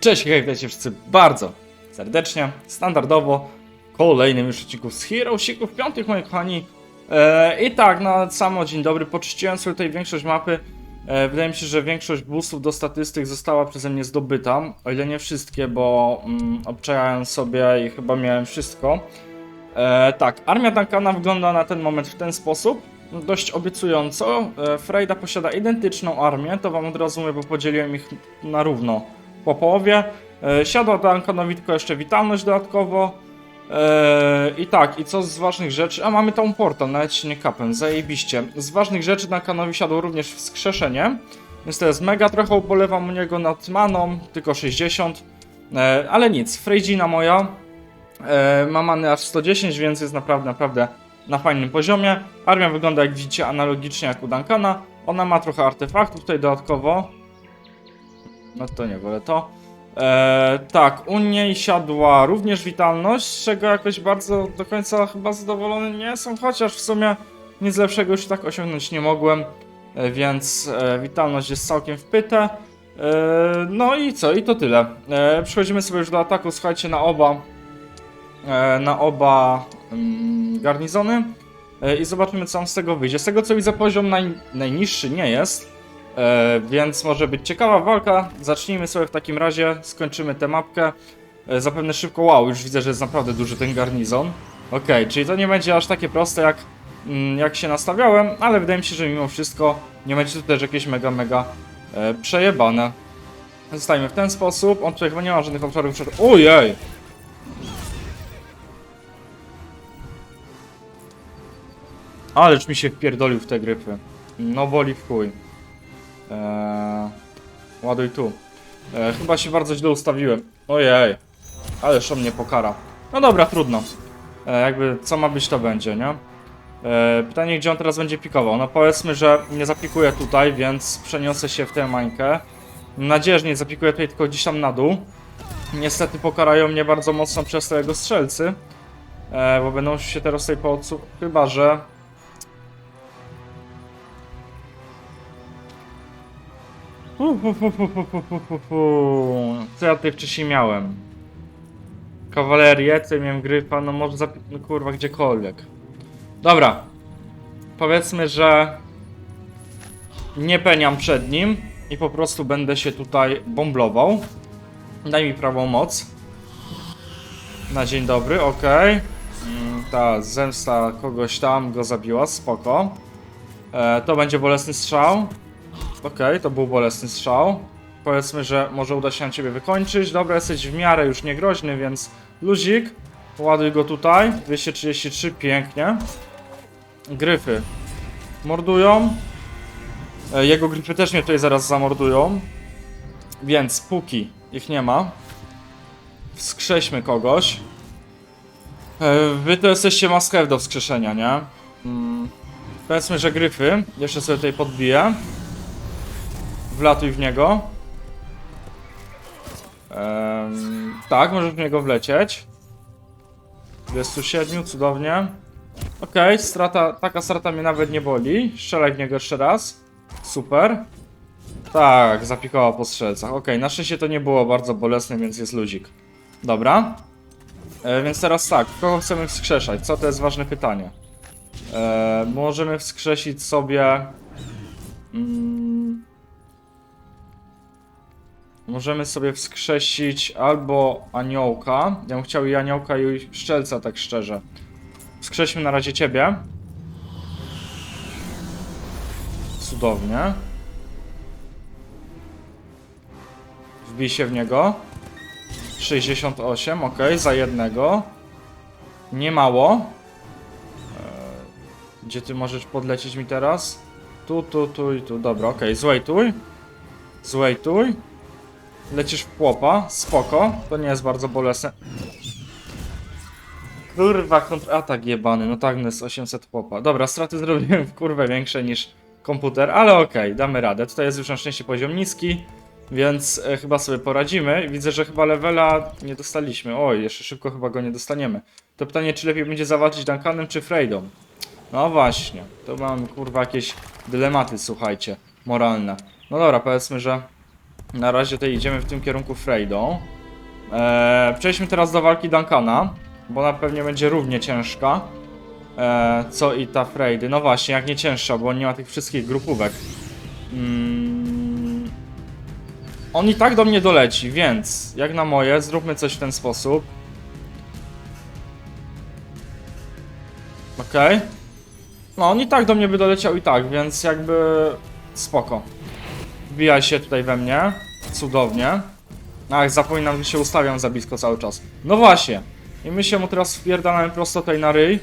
Cześć, hej, witajcie wszyscy bardzo serdecznie, standardowo, kolejnym już odcinku z Heroesików piątych, moi kochani. E, I tak, na samo dzień dobry, poczyściłem sobie tutaj większość mapy. E, wydaje mi się, że większość boostów do statystyk została przeze mnie zdobyta, o ile nie wszystkie, bo mm, obczajałem sobie i chyba miałem wszystko. E, tak, armia Duncana wygląda na ten moment w ten sposób. Dość obiecująco. E, Freyda posiada identyczną armię, to wam od razu mówię, bo podzieliłem ich na równo po połowie. E, siadła Duncanowi tylko jeszcze witalność dodatkowo. E, I tak, i co z ważnych rzeczy? A mamy tam portal, nawet się nie kapem, zajebiście. Z ważnych rzeczy Duncanowi siadło również wskrzeszenie. Więc to jest mega, trochę ubolewam u niego nad maną, tylko 60. E, ale nic, Freydzina moja ma many aż 110, więc jest naprawdę, naprawdę na fajnym poziomie. Armia wygląda jak widzicie analogicznie jak u Duncana. Ona ma trochę artefaktów tutaj dodatkowo. No to nie wolę to. E, tak, u niej siadła również witalność, z czego jakoś bardzo do końca chyba zadowolony nie jestem, chociaż w sumie nic lepszego już tak osiągnąć nie mogłem, e, więc e, witalność jest całkiem wpyte. E, no i co, i to tyle. E, przechodzimy sobie już do ataku, słuchajcie, na oba e, na oba mm, garnizony i zobaczymy co nam z tego wyjdzie. Z tego co widzę poziom naj, najniższy nie jest, e, więc może być ciekawa walka. Zacznijmy sobie w takim razie, skończymy tę mapkę. E, zapewne szybko, wow, już widzę, że jest naprawdę duży ten garnizon. Okej, czyli to nie będzie aż takie proste jak, mm, jak się nastawiałem, ale wydaje mi się, że mimo wszystko nie będzie to też jakieś mega, mega e, przejebane. Zostajemy w ten sposób. On tutaj chyba nie ma żadnych obszarów przed... Ojej! Ależ mi się wpierdolił w te gryfy. No boli w chuj. Eee, ładuj tu. Eee, chyba się bardzo źle ustawiłem. Ojej. Ależ on mnie pokara. No dobra, trudno. Eee, jakby co ma być to będzie, nie? Eee, pytanie gdzie on teraz będzie pikował. No powiedzmy, że nie zapikuję tutaj, więc przeniosę się w tę mańkę. Że nie zapikuję tutaj tylko gdzieś tam na dół. Niestety pokarają mnie bardzo mocno przez to jego strzelcy. Eee, bo będą się teraz tutaj po Chyba, że Co ja tutaj wcześniej miałem? Kawalerię, co miałem gryfa, no może zapi- no kurwa gdziekolwiek. Dobra. Powiedzmy, że nie peniam przed nim i po prostu będę się tutaj bomblował. Daj mi prawą moc. Na dzień dobry, okej. Mm, Ta zemsta kogoś tam go zabiła, spoko. E, to będzie bolesny strzał. Okej, to był bolesny strzał. Powiedzmy, że może uda się na ciebie wykończyć. Dobra, jesteś w miarę już niegroźny, więc luzik. Ładuj go tutaj. 233, pięknie. Gryfy. Mordują. E, Jego gryfy też mnie tutaj zaraz zamordują. Więc póki ich nie ma, wskrześmy kogoś. E, Wy to jesteście maskew do wskrzeszenia, nie? Mm. Powiedzmy, że gryfy. Jeszcze sobie tutaj podbiję. Wlatuj w niego. Em, tak, możesz w niego wlecieć. 27, cudownie. Okej, strata, taka strata mnie nawet nie boli. Strzelaj w niego jeszcze raz. Super. Tak, zapikała po strzelcach. Okej, na szczęście to nie było bardzo bolesne, więc jest luzik. Dobra. E, więc teraz tak, kogo chcemy wskrzeszać? Co to jest ważne pytanie. E, możemy wskrzesić sobie... Mm, Możemy sobie wskrzesić albo aniołka. Ja bym chciał i aniołka i szczelca, tak szczerze. Wskrześmy na razie ciebie. Cudownie. Wbij się w niego. 68, ok, za jednego. Nie mało. Eee, Gdzie ty możesz podlecieć mi teraz? Tu, tu, tu i tu. Dobra, ok, złejtuj. Złejtuj. Lecisz w chłopa, spoko, to nie jest bardzo bolesne. Kurwa, kontratak jebany, no tak, jest 800 chłopa. Dobra, straty zrobiłem w kurwę większe niż komputer, ale okej, damy radę. Tutaj jest już na szczęście poziom niski, więc e, chyba sobie poradzimy. Widzę, że chyba levela nie dostaliśmy. Oj, jeszcze szybko chyba go nie dostaniemy. To pytanie, czy lepiej będzie zawalczyć Duncanem czy Freydą? No właśnie, to mam kurwa jakieś dylematy, słuchajcie, moralne. No dobra, powiedzmy, że Na razie tutaj idziemy w tym kierunku Freydą. Eee, przejdźmy teraz do walki Duncana, bo ona pewnie będzie równie ciężka. Eee, co i ta Freydy. No właśnie, jak nie cięższa, bo on nie ma tych wszystkich grupówek. Mm. On i tak do mnie doleci, więc jak na moje, zróbmy coś w ten sposób. Okej. No, on i tak do mnie by doleciał i tak, więc jakby spoko. Wbija się tutaj we mnie. Cudownie. Ach, zapominam, że się ustawiam za blisko cały czas. No właśnie. I my się mu teraz wpierdalamy prosto tutaj na ryj,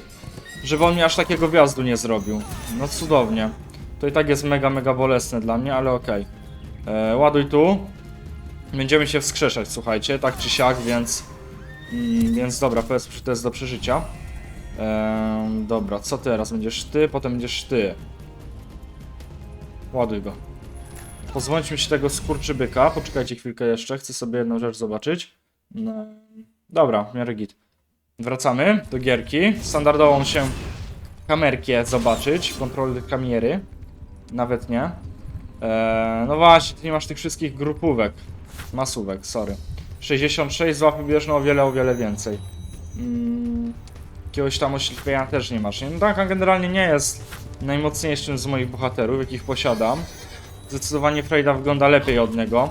żeby on mi aż takiego wjazdu nie zrobił. No cudownie. To i tak jest mega, mega bolesne dla mnie, ale okej. E, Ładuj tu. Będziemy się wskrzeszać, słuchajcie, tak czy siak, więc... Mm, więc dobra, powiedzmy, że to jest do przeżycia. Ehm, dobra, co teraz? Będziesz ty, potem będziesz ty. Ładuj go. Pozbądźmy się tego skurczybyka. Poczekajcie chwilkę jeszcze, chcę sobie jedną rzecz zobaczyć. No. Dobra, miarę git. Wracamy do gierki. Standardową się kamerkę zobaczyć. Kontrolę kamiery. Nawet nie. Eee, no właśnie, ty nie masz tych wszystkich grupówek. Masówek, sorry. 66 z łapy o wiele, o wiele więcej. Mm, jakiegoś tam oślepienia też nie masz. No Duncan generalnie nie jest najmocniejszym z moich bohaterów, jakich posiadam. Zdecydowanie Freyda wygląda lepiej od niego.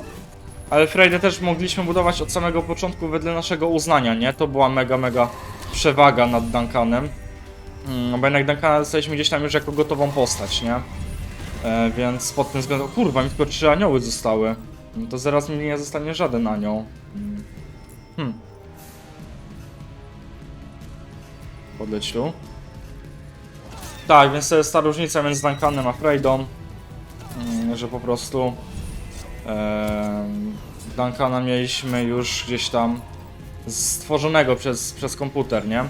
Ale Freydę też mogliśmy budować od samego początku wedle naszego uznania, nie? To była mega, mega przewaga nad Duncanem. Mm, bo jednak Duncana dostaliśmy gdzieś tam już jako gotową postać, nie? E, więc pod tym względem... Kurwa, mi tylko trzy anioły zostały. No to zaraz mi nie zostanie żaden anioł. Mm. Hmm. Podleć tu. Tak, więc to jest ta różnica między Duncanem a Freydą. Mm, że po prostu em, Duncana mieliśmy już gdzieś tam stworzonego przez, przez komputer, nie?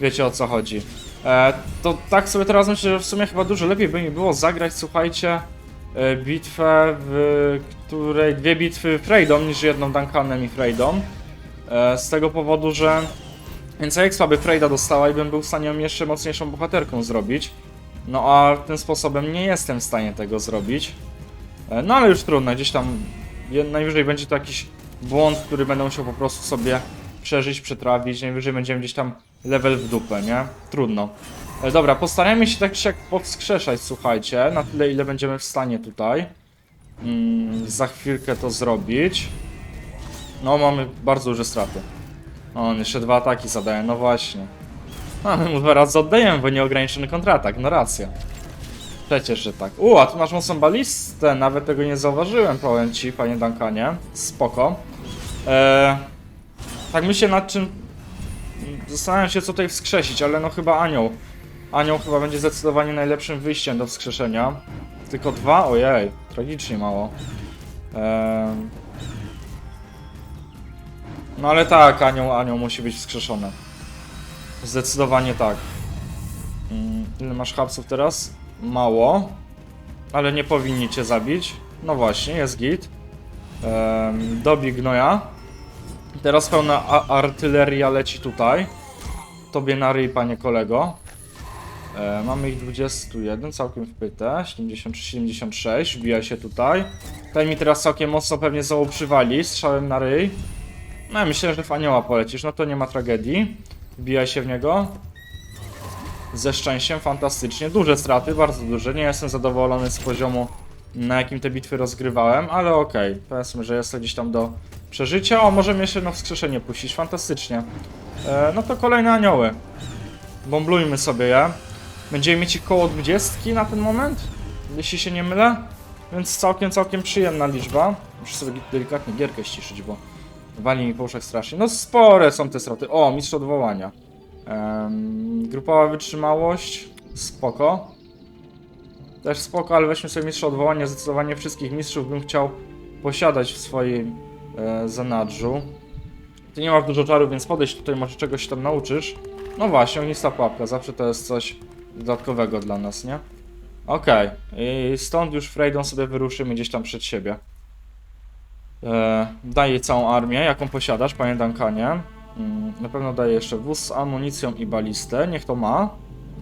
Wiecie o co chodzi. E, to tak sobie teraz myślę, że w sumie chyba dużo lepiej by mi było zagrać, słuchajcie, e, bitwę, w której dwie bitwy Freydą niż jedną Duncanem i Freydą. E, z tego powodu, że więcej expa by Freyda dostała i bym był w stanie ją jeszcze mocniejszą bohaterką zrobić. No a tym sposobem nie jestem w stanie tego zrobić. E, No ale już trudno, gdzieś tam najwyżej będzie to jakiś błąd, który będę musiał po prostu sobie przeżyć, przetrawić. Najwyżej będziemy gdzieś tam level w dupę, nie? Trudno. E, Dobra, postarajmy się tak czy siak powskrzeszać, słuchajcie, na tyle ile będziemy w stanie tutaj. Mm, za chwilkę to zrobić. No, mamy bardzo duże straty. On jeszcze dwa ataki zadaje, no właśnie. A, razy oddajemy, bo nieograniczony kontratak, no racja. Przecież, że tak. U, a tu masz mocną balistę, nawet tego nie zauważyłem, powiem ci, panie Duncanie. Spoko. Eee, tak myślę nad czym... Zastanawiam się, co tutaj wskrzesić, ale no chyba anioł. Anioł chyba będzie zdecydowanie najlepszym wyjściem do wskrzeszenia. Tylko dwa? Ojej, tragicznie mało. Eee... No ale tak, anioł, anioł musi być wskrzeszony. Zdecydowanie tak. Mm, Ile masz hapsów teraz? Mało. Ale nie powinni cię zabić. No właśnie, jest git. Ehm, dobij gnoja. Teraz pełna artyleria leci tutaj. Tobie na ryj, panie kolego. E, mamy ich 21, całkiem wpyte. 73, 76, wbija się tutaj. Tutaj mi teraz całkiem mocno pewnie znowu przywali, strzałem na ryj. No ja myślę, że w anioła polecisz, no to nie ma tragedii. Wbijaj się w niego. Ze szczęściem, fantastycznie. Duże straty, bardzo duże. Nie jestem zadowolony z poziomu, na jakim te bitwy rozgrywałem, ale okej. Powiedzmy, że jest gdzieś tam do przeżycia. O, możemy jeszcze na wskrzeszenie puścić, fantastycznie. E, no to kolejne anioły. Bomblujmy sobie je. Będziemy mieć ich koło 20 na ten moment, jeśli się nie mylę. Więc całkiem, całkiem przyjemna liczba. Muszę sobie delikatnie gierkę ściszyć, bo wali mi po uszach strasznie. No spore są te straty. O, mistrz odwołania. Em, grupowa wytrzymałość. Spoko. Też spoko, ale weźmy sobie mistrza odwołania. Zdecydowanie wszystkich mistrzów bym chciał posiadać w swoim e, zanadrzu. Ty nie masz dużo czarów, więc podejść tutaj, może czegoś tam nauczysz. No właśnie, ognista pułapka. Zawsze to jest coś dodatkowego dla nas, nie? Okej. I stąd już Freydon sobie wyruszymy gdzieś tam przed siebie. E, daję całą armię, jaką posiadasz, panie Duncanie. Mm, Na pewno daje jeszcze wóz z amunicją i balistę, niech to ma.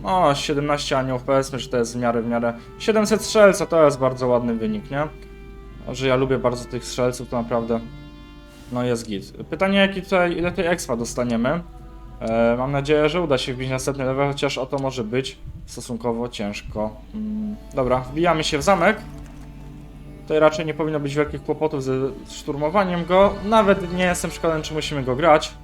O, 17 aniołów, powiedzmy, że to jest w miarę, w miarę. 700 strzelca to jest bardzo ładny wynik, nie? że ja lubię bardzo tych strzelców, to naprawdę no jest git. Pytanie, jaki tutaj, ile tej expa dostaniemy? E, mam nadzieję, że uda się wbić następny level, chociaż o to może być stosunkowo ciężko. Mm, dobra, wbijamy się w zamek. Tutaj raczej nie powinno być wielkich kłopotów ze szturmowaniem go. Nawet nie jestem przekonany, czy musimy go grać.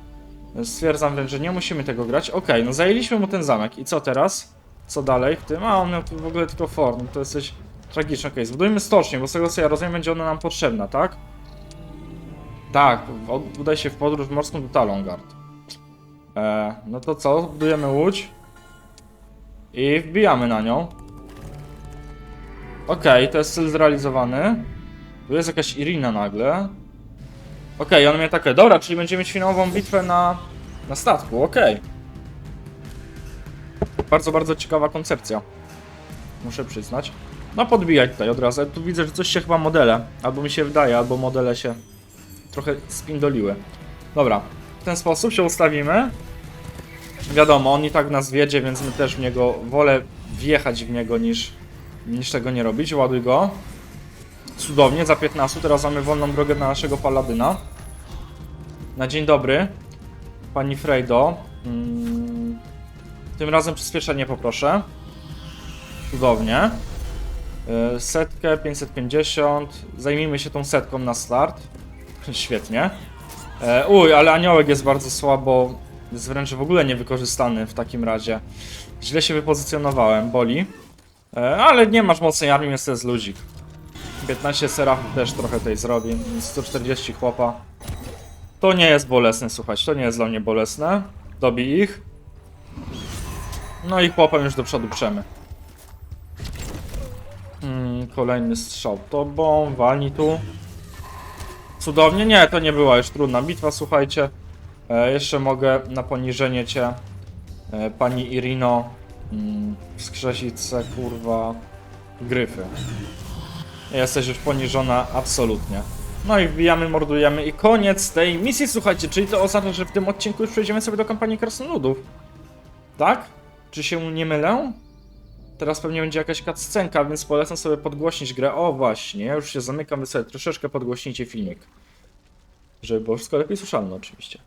Stwierdzam wręcz, że nie musimy tego grać. Okej, no zajęliśmy mu ten zamek. I co teraz? Co dalej w tym? A, on miał tu w ogóle tylko form. To jest coś tragiczne. Okej, zbudujmy stocznię, bo z tego co ja rozumiem, będzie ona nam potrzebna, tak? Tak, udaj się w podróż morską do Talongard. E, no to co? Budujemy łódź. I wbijamy na nią. Okej, to jest cel zrealizowany. Tu jest jakaś Irina nagle. Okej, on mnie takie. Dobra, czyli będziemy mieć finałową bitwę na, na statku, okej. Bardzo, bardzo ciekawa koncepcja. Muszę przyznać. No podbijać tutaj od razu. Tu widzę, że coś się chyba modele. Albo mi się wydaje, albo modele się trochę spindoliły. Dobra, w ten sposób się ustawimy. Wiadomo, on i tak nas wiedzie, więc my też w niego wolę wjechać w niego niż, niż tego nie robić. Ładuj go. Cudownie, za 15. Teraz mamy wolną drogę dla naszego paladyna. Na dzień dobry, pani Frejdo. Mm, tym razem przyspieszenie poproszę. Cudownie. Y, Setkę 550. Zajmijmy się tą setką na start. Świetnie. E, uj, ale aniołek jest bardzo słabo. Jest wręcz w ogóle niewykorzystany w takim razie. Źle się wypozycjonowałem, boli. E, ale nie masz mocnej armii, jest to jest ludzik. 15 serafów też trochę tej zrobi. 140 chłopa. To nie jest bolesne, słuchać, to nie jest dla mnie bolesne. Dobij ich. No i chłopem już do przodu przemy. Mm, kolejny strzał tobą, walnij tu. Cudownie, nie, to nie była już trudna bitwa, słuchajcie. E, jeszcze mogę na poniżenie cię, e, pani Irino, wskrzesić se, kurwa, gryfy. Jesteś już poniżona absolutnie. No i wbijamy, mordujemy i koniec tej misji, słuchajcie, czyli to oznacza, że w tym odcinku już przejdziemy sobie do kampanii Krasnoludów. Tak? Czy się nie mylę? Teraz pewnie będzie jakaś cutscenka, więc polecam sobie podgłośnić grę. O właśnie, już się zamykam, wy sobie troszeczkę podgłośnijcie filmik. Żeby było wszystko lepiej słyszalne oczywiście.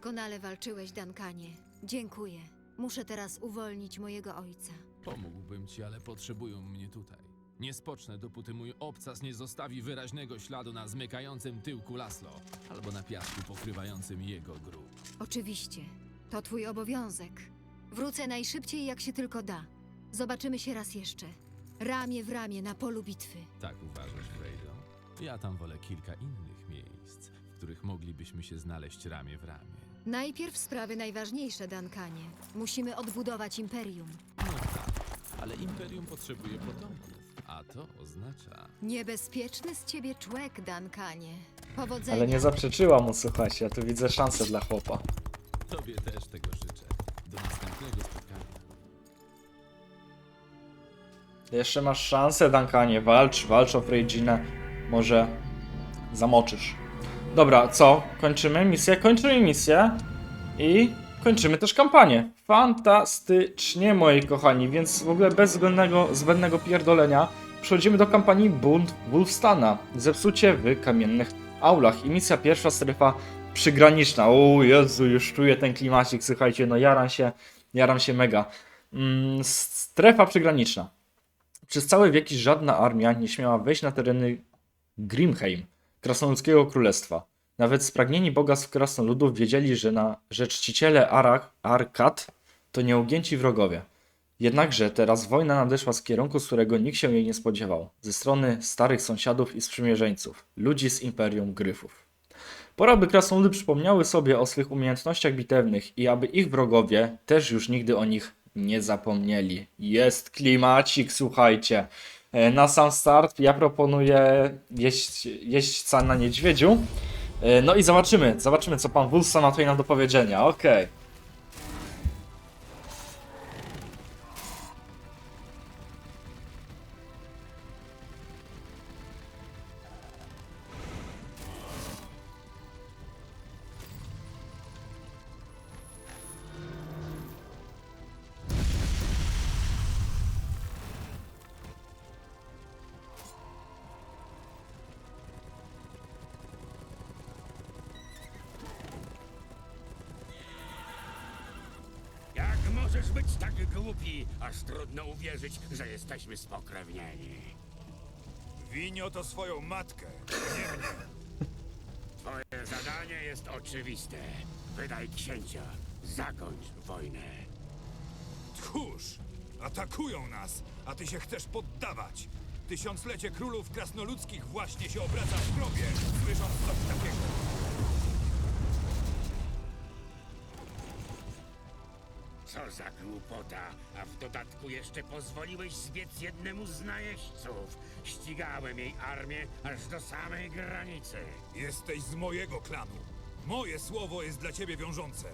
Doskonale walczyłeś, Dankanie. Dziękuję. Muszę teraz uwolnić mojego ojca. Pomógłbym ci, ale potrzebują mnie tutaj. Nie spocznę, dopóty mój obcas nie zostawi wyraźnego śladu na zmykającym tyłku Laslo, albo na piasku pokrywającym jego grób. Oczywiście. To twój obowiązek. Wrócę najszybciej, jak się tylko da. Zobaczymy się raz jeszcze. Ramię w ramię na polu bitwy. Tak uważasz, Frejdo? Ja tam wolę kilka innych miejsc, w których moglibyśmy się znaleźć ramię w ramię. Najpierw sprawy najważniejsze, Dankanie. Musimy odbudować imperium. No tak, ale Imperium potrzebuje potomków, a to oznacza... Niebezpieczny z ciebie człek, Dankanie. Powodzenia. Ale nie zaprzeczyła mu, słuchajcie, ja tu widzę szansę dla chłopa. Tobie też tego życzę. Do następnego spotkania. Jeszcze masz szansę, Duncanie, walcz, walcz o Freyginę. Może zamoczysz. Dobra, co? Kończymy misję? Kończymy misję i kończymy też kampanię. Fantastycznie, moi kochani, więc w ogóle bez zbędnego, zbędnego pierdolenia przechodzimy do kampanii Bunt Wolfstana. Zepsucie w kamiennych aulach. I misja pierwsza, strefa przygraniczna. O Jezu, już czuję ten klimacik, słuchajcie, no jaram się, jaram się mega. Mm, strefa przygraniczna. Przez całe wieki żadna armia nie śmiała wejść na tereny Grimheim, krasnoludzkiego królestwa. Nawet spragnieni bogactw krasnoludów wiedzieli, że, na, że czciciele Arak, Arkad to nieugięci wrogowie. Jednakże teraz wojna nadeszła z kierunku, z którego nikt się jej nie spodziewał. Ze strony starych sąsiadów i sprzymierzeńców, ludzi z Imperium Gryfów. Pora, by krasnoludy przypomniały sobie o swych umiejętnościach bitewnych i aby ich wrogowie też już nigdy o nich nie zapomnieli. Jest klimacik, słuchajcie. E, Na sam start ja proponuję jeść, jeźdźca na niedźwiedziu. E, No i zobaczymy, zobaczymy co pan Wulsa ma tutaj nam do powiedzenia, okej. Jak jesteśmy spokrewnieni? Winio to swoją matkę, nie mnie. Twoje zadanie jest oczywiste. Wydaj księcia. Zakończ wojnę. Tchórz! Atakują nas, a ty się chcesz poddawać. Tysiąclecie królów krasnoludzkich właśnie się obraca w grobie, słysząc coś takiego. Co za głupota, a w dodatku jeszcze pozwoliłeś zbiec jednemu z najeźdźców. Ścigałem jej armię aż do samej granicy. Jesteś z mojego klanu. Moje słowo jest dla ciebie wiążące.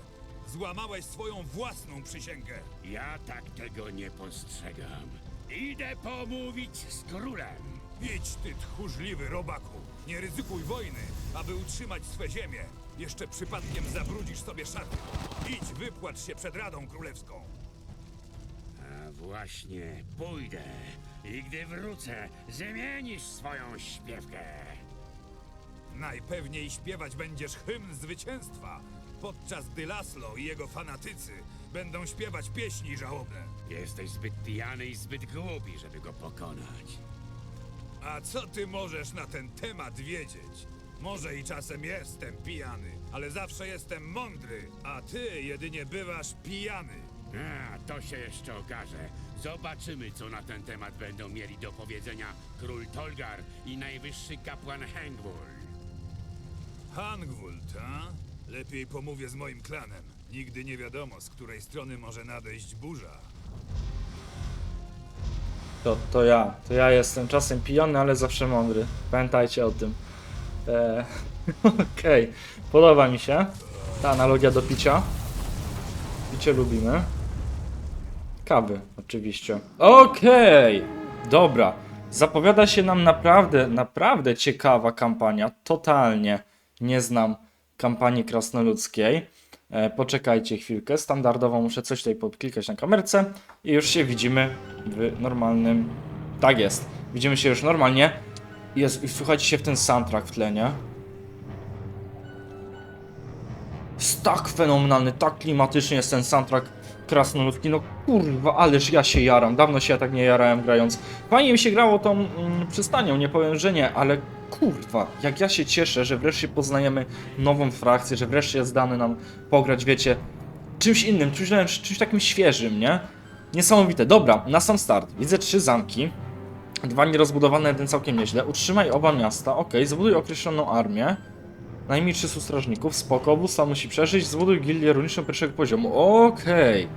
Złamałeś swoją własną przysięgę. Ja tak tego nie postrzegam. Idę pomówić z królem. Idź, ty tchórzliwy robaku. Nie ryzykuj wojny, aby utrzymać swe ziemię. Jeszcze przypadkiem zabrudzisz sobie szaty. Idź, wypłacz się przed Radą Królewską. A właśnie, pójdę. I gdy wrócę, zmienisz swoją śpiewkę. Najpewniej śpiewać będziesz hymn zwycięstwa, podczas gdy Laszlo i jego fanatycy będą śpiewać pieśni żałobne. Jesteś zbyt pijany i zbyt głupi, żeby go pokonać. A co ty możesz na ten temat wiedzieć? Może i czasem jestem pijany, ale zawsze jestem mądry, a ty jedynie bywasz pijany. A, to się jeszcze okaże. Zobaczymy, co na ten temat będą mieli do powiedzenia król Tolgar i najwyższy kapłan Hengwul. Hangwult, a? Lepiej pomówię z moim klanem. Nigdy nie wiadomo, z której strony może nadejść burza. To, to ja, to ja jestem czasem pijany, ale zawsze mądry. Pamiętajcie o tym. Eee, Okej, podoba mi się ta analogia do picia. Picie lubimy. Kawy, oczywiście. Okej, dobra. Zapowiada się nam naprawdę, naprawdę ciekawa kampania. Totalnie nie znam kampanii krasnoludzkiej. E, poczekajcie chwilkę. Standardowo muszę coś tutaj podklikać na kamerce i już się widzimy w normalnym. Tak jest. Widzimy się już normalnie. Jest, i słuchajcie się w ten soundtrack w tle, nie? Jest tak fenomenalny, tak klimatyczny jest ten soundtrack krasnoludki. No kurwa, ależ ja się jaram. Dawno się ja tak nie jarałem grając. Fajnie mi się grało tą mm, przystanią, nie powiem, że nie, ale kurwa, jak ja się cieszę, że wreszcie poznajemy nową frakcję, że wreszcie jest dane nam pograć, wiecie, czymś innym, czymś, czymś takim świeżym, nie? Niesamowite. Dobra, na sam start. Widzę trzy zamki. Dwa nierozbudowane, jeden całkiem nieźle. Utrzymaj oba miasta, ok. Zbuduj określoną armię. Najmniej 300 strażników, spoko. Obóz musi przeżyć. Zbuduj gildię runiczną pierwszego poziomu. Okej.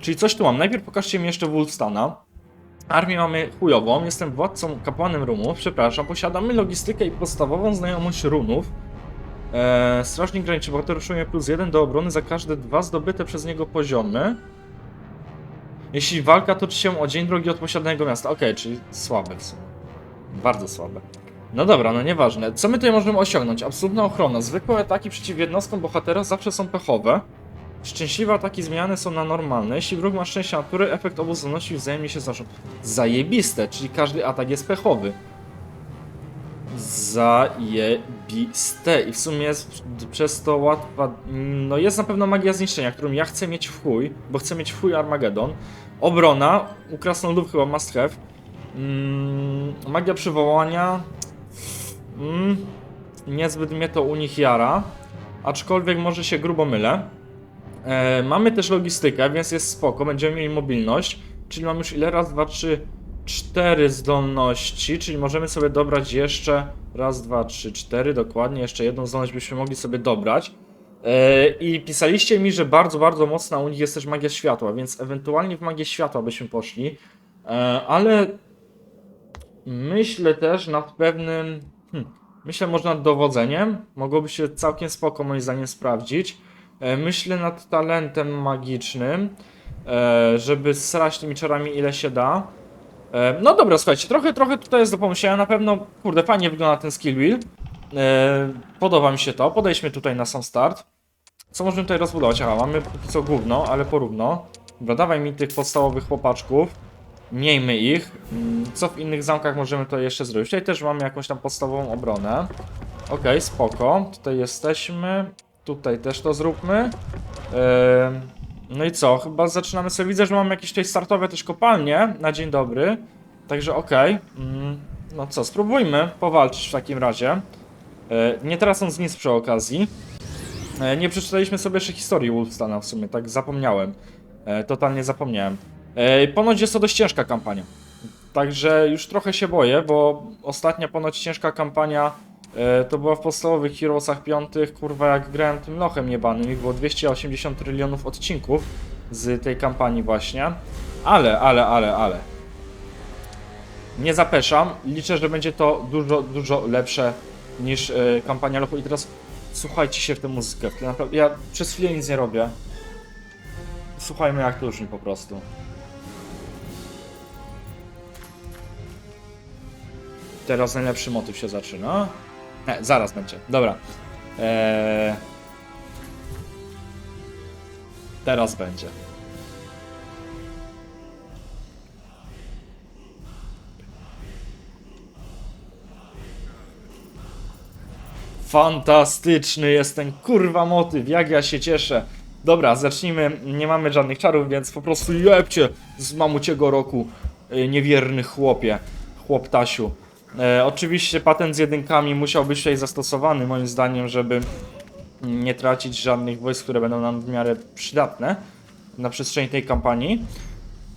Czyli coś tu mam. Najpierw pokażcie mi jeszcze Wolfstana. Armię mamy chujową. Jestem władcą kapłanem runów. Przepraszam. Posiadamy logistykę i podstawową znajomość runów. Eee, strażnik graniczy bohater otrzymuje plus 1 do obrony za każde dwa zdobyte przez niego poziomy. Jeśli walka toczy się o dzień drogi od posiadanego miasta. Okej, czyli słabe w sumie. Bardzo słabe. No dobra, no nieważne. Co my tutaj możemy osiągnąć? Absolutna ochrona. Zwykłe ataki przeciw jednostkom bohatera zawsze są pechowe. Szczęśliwe ataki zmiany są na normalne. Jeśli wróg ma szczęście natury, efekt obu zdolności wzajemnie się znoszą. Zajebiste, czyli każdy atak jest pechowy. Zajebiste. I w sumie jest przez to łatwa. No jest na pewno magia zniszczenia, którą ja chcę mieć w chuj, bo chcę mieć w chuj Armageddon. Obrona, u krasnoludów chyba must have. Mm, magia przywołania. Mm, niezbyt mnie to u nich jara. Aczkolwiek może się grubo mylę. E, mamy też logistykę, więc jest spoko. Będziemy mieli mobilność. Czyli mamy już ile? Raz, dwa, trzy, cztery zdolności. Czyli możemy sobie dobrać jeszcze. Raz, dwa, trzy, cztery. Dokładnie. Jeszcze jedną zdolność byśmy mogli sobie dobrać. E, I pisaliście mi, że bardzo, bardzo mocna u nich jest też magia światła, więc ewentualnie w magię światła byśmy poszli. E, ale myślę też nad pewnym. Hmm, Myślę, można nad dowodzeniem. Mogłoby się całkiem spoko moim zdaniem sprawdzić. E, myślę nad talentem magicznym, żeby srać tymi czarami ile się da. No dobra, słuchajcie, trochę, trochę tutaj jest do pomyślenia. Na pewno, kurde, fajnie wygląda ten skill wheel. Podoba mi się to. Podejdźmy tutaj na sam start. Co możemy tutaj rozbudować? Aha, mamy póki co gówno, ale porówno. Dobra, dawaj mi tych podstawowych chłopaczków. Miejmy ich. Mm, Co w innych zamkach możemy to jeszcze zrobić? Tutaj też mamy jakąś tam podstawową obronę. Okej, spoko. Tutaj jesteśmy. Tutaj też to zróbmy. Em, no i co? Chyba zaczynamy sobie. Widzę, że mamy jakieś tutaj startowe też kopalnie na dzień dobry. Także okej. Mm, No co, spróbujmy powalczyć w takim razie. E, Nie tracąc nic przy okazji. E, Nie przeczytaliśmy sobie jeszcze historii Wolfstana w sumie, tak zapomniałem. E, Totalnie zapomniałem. Ponoć jest to dość ciężka kampania. Także już trochę się boję, bo ostatnia ponoć ciężka kampania to była w podstawowych Heroesach piątych, kurwa jak grałem tym lochem jebanym, ich było 280 trylionów odcinków z tej kampanii właśnie. Ale, ale, ale, ale. Nie zapeszam, liczę, że będzie to dużo, dużo lepsze niż e, kampania lochu i teraz słuchajcie się w tę muzykę, ja przez chwilę nic nie robię. Słuchajmy jak to po prostu. Teraz najlepszy motyw się zaczyna. Nie, zaraz będzie. Dobra. Eee... Teraz będzie. Fantastyczny jest ten kurwa motyw, jak ja się cieszę. Dobra, zacznijmy. Nie mamy żadnych czarów, więc po prostu jebcie z mamuciego roku, y, niewierny chłopie, chłoptasiu. E, oczywiście patent z jedynkami musiał być tutaj zastosowany, moim zdaniem, żeby nie tracić żadnych wojsk, które będą nam w miarę przydatne na przestrzeni tej kampanii.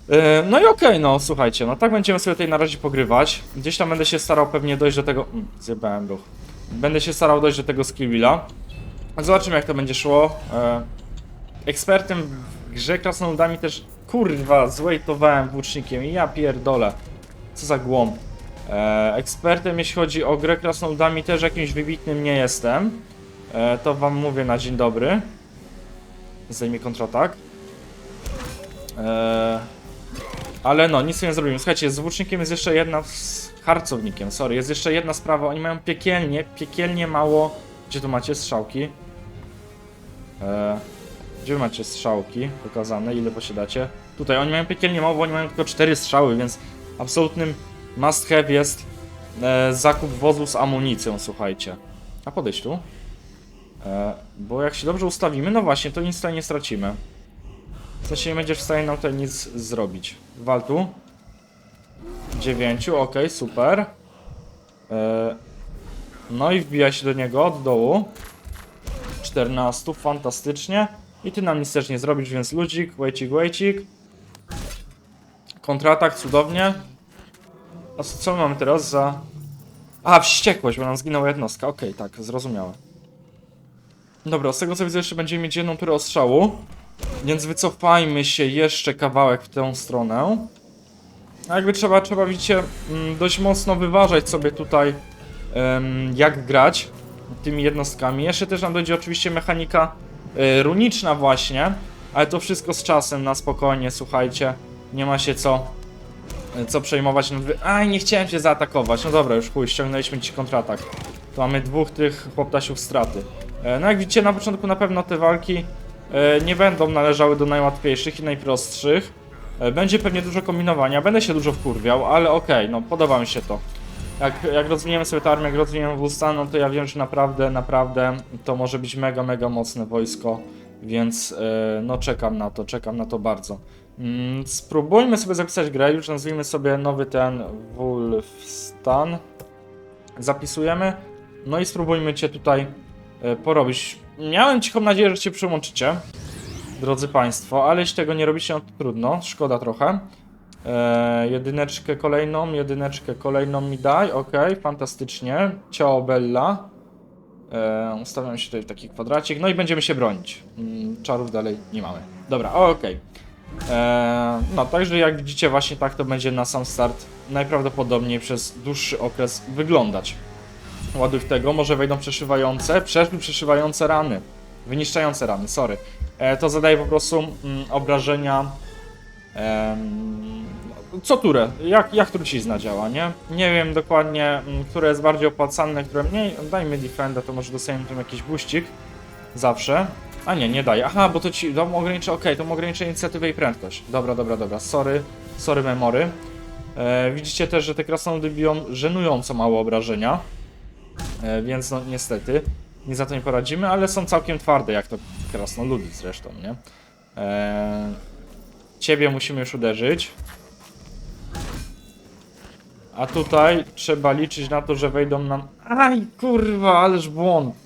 E, no i okej, no słuchajcie, no tak będziemy sobie tutaj na razie pogrywać. Gdzieś tam będę się starał pewnie dojść do tego... Mm, zjebałem ruch. Będę się starał dojść do tego skillwilla. Zobaczymy jak to będzie szło. E, ekspertem w grze krasnoludami też... Kurwa, złejtowałem włócznikiem i ja pierdolę. Co za głąb. E, ekspertem jeśli chodzi o grę krasnoludami też jakimś wybitnym nie jestem. E, to wam mówię na dzień dobry. Zdejmie kontratak. E, ale no, nic nie zrobimy. Słuchajcie, z włócznikiem jest jeszcze jedna... Z harcownikiem, sorry. Jest jeszcze jedna sprawa. Oni mają piekielnie, piekielnie mało... Gdzie tu macie strzałki? Gdzie macie strzałki pokazane? Ile posiadacie? Tutaj, oni mają piekielnie mało, bo oni mają tylko 4 strzały, więc absolutnym must have jest e, zakup wozu z amunicją, słuchajcie. A podejść tu. E, bo jak się dobrze ustawimy, no właśnie, to nic tutaj nie stracimy. W sensie nie będziesz w stanie nam tutaj nic zrobić. Wal tu. 9, ok, super. E, no i wbija się do niego od dołu. 14, fantastycznie. I ty nam nic też nie zrobisz, więc ludzik, wejcik, wejcik. Kontratak, cudownie. A co, co my mamy teraz za... A, wściekłość, bo nam zginęła jednostka. Okej, tak, zrozumiałe. Dobra, z tego co widzę jeszcze będziemy mieć jedną turę ostrzału. Więc wycofajmy się jeszcze kawałek w tę stronę. A jakby trzeba, trzeba widzicie, mm, dość mocno wyważać sobie tutaj jak grać tymi jednostkami. Jeszcze też nam dojdzie oczywiście mechanika y, runiczna właśnie, ale to wszystko z czasem, na spokojnie, słuchajcie. Nie ma się co, co przejmować. No, wy- Aj, nie chciałem cię zaatakować. No dobra, już chuj, ściągnęliśmy ci kontratak. Tu mamy dwóch tych chłoptasiów straty. E, No jak widzicie, na początku na pewno te walki e, nie będą należały do najłatwiejszych i najprostszych. E, Będzie pewnie dużo kombinowania, będę się dużo wkurwiał, ale okej, no podoba mi się to. Jak, jak rozwiniemy sobie tę armię, jak rozwiniemy Wulstan, no to ja wiem, że naprawdę, naprawdę to może być mega, mega mocne wojsko, więc no czekam na to, czekam na to bardzo. Mm, spróbujmy sobie zapisać grę, już nazwijmy sobie nowy ten Wulfstan. Zapisujemy, no i spróbujmy cię tutaj e, porobić. Miałem cichą nadzieję, że cię przyłączycie, drodzy Państwo, ale jeśli tego nie robicie, no to trudno, szkoda trochę. E, jedyneczkę kolejną, jedyneczkę kolejną mi daj, ok, fantastycznie. Ciao Bella. E, ustawiam się tutaj w taki kwadracik, no i będziemy się bronić. Mm, czarów dalej nie mamy. Dobra. E, No, także jak widzicie, właśnie tak to będzie na sam start najprawdopodobniej przez dłuższy okres wyglądać. Ładuj w tego, może wejdą przeszywające, przeszły przeszywające rany. Wyniszczające rany, sorry. E, to zadaje po prostu mm, obrażenia co turę, jak, jak trucizna działa, nie? Nie wiem dokładnie, mm, które jest bardziej opłacalne, które mniej. Dajmy defenda, to może dostajemy tam jakiś buścik. Zawsze. A nie, nie daje. Aha, bo to ci to mu ogranicza, okej, to mu ogranicza inicjatywę i prędkość. Dobra, dobra, dobra. Sorry, sorry memory. E, widzicie też, że te krasnoludy biją żenująco mało obrażenia. E, więc no niestety, nie za to nie poradzimy, ale są całkiem twarde, jak to krasnoludy zresztą, nie? E, ciebie musimy już uderzyć. A tutaj trzeba liczyć na to, że wejdą nam... Aj, kurwa, ależ błąd.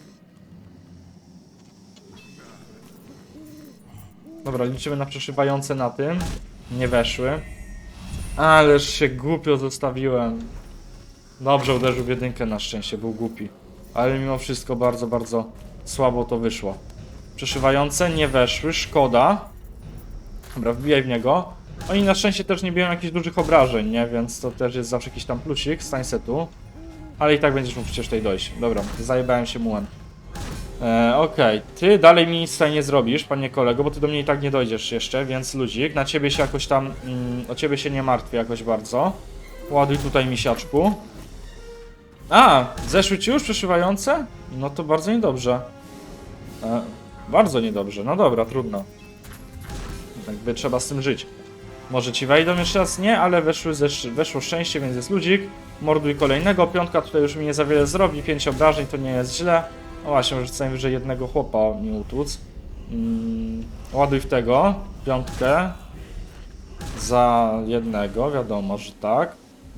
Dobra, liczymy na przeszywające na tym. Nie weszły. Ależ się głupio zostawiłem. Dobrze uderzył w jedynkę na szczęście, był głupi. Ale mimo wszystko bardzo, bardzo słabo to wyszło. Przeszywające nie weszły, szkoda. Dobra, wbijaj w niego. Oni na szczęście też nie biją jakichś dużych obrażeń, nie? Więc to też jest zawsze jakiś tam plusik z setu. Ale i tak będziesz mógł przecież tutaj dojść. Dobra, zajebałem się mułem. E, Okej, ty dalej mi nic tutaj nie zrobisz, panie kolego, bo ty do mnie i tak nie dojdziesz jeszcze, więc ludzik, na ciebie się jakoś tam, mm, o ciebie się nie martwię jakoś bardzo. Ładuj tutaj misiaczku. A, zeszły ci już przeszywające? No to bardzo niedobrze. E, bardzo niedobrze, no dobra, trudno. Jakby trzeba z tym żyć. Może ci wejdą jeszcze raz? Nie, ale weszły, zesz- weszło szczęście, więc jest ludzik. Morduj kolejnego. Piątka tutaj już mi nie za wiele zrobi. Pięć obrażeń to nie jest źle. No właśnie, może co najwyżej jednego chłopa nie utłuc. Mm, ładuj w tego. Piątkę. Za jednego, wiadomo, że tak.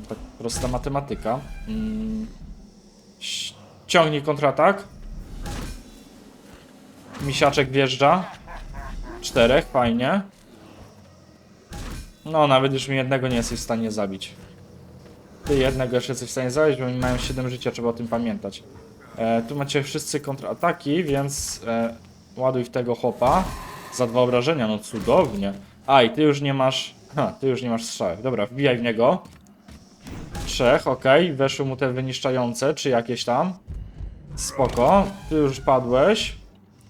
Tak prosta matematyka. Mm, ciągnij kontratak. Misiaczek wjeżdża. Czterech, fajnie. No, nawet już mi jednego nie jesteś w stanie zabić. Ty jednego jeszcze jesteś w stanie zabić, bo oni mają 7 życia, trzeba o tym pamiętać. E, tu macie wszyscy kontrataki, więc e, ładuj w tego chłopa. Za dwa obrażenia, no cudownie. A, i ty już nie masz... Ha, ty już nie masz strzałek. Dobra, wbijaj w niego. Trzech, okej. Weszły mu te wyniszczające, czy jakieś tam. Spoko. Ty już padłeś.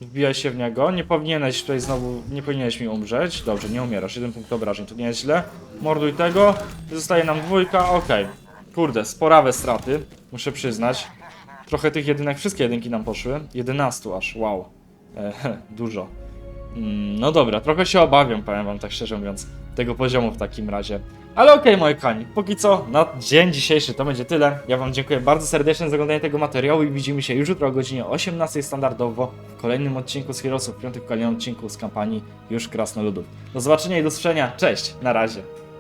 Wbijaj się w niego. Nie powinieneś tutaj znowu, nie powinieneś mi umrzeć. Dobrze, nie umierasz. Jeden punkt obrażeń, to nie jest źle. Morduj tego. Zostaje nam dwójka, okej. Kurde, sporawe straty, muszę przyznać. Trochę tych jedynek, wszystkie jedynki nam poszły. 11 aż, wow. E, dużo. Mm, no dobra, trochę się obawiam, powiem wam tak szczerze mówiąc, tego poziomu w takim razie. Ale okej, moi kochani, póki co na dzień dzisiejszy to będzie tyle. Ja wam dziękuję bardzo serdecznie za oglądanie tego materiału i widzimy się już jutro o godzinie 18 standardowo w kolejnym odcinku z Heroesów, w piątym kolejnym odcinku z kampanii już Krasnoludów. Do zobaczenia i do usłyszenia, cześć, na razie.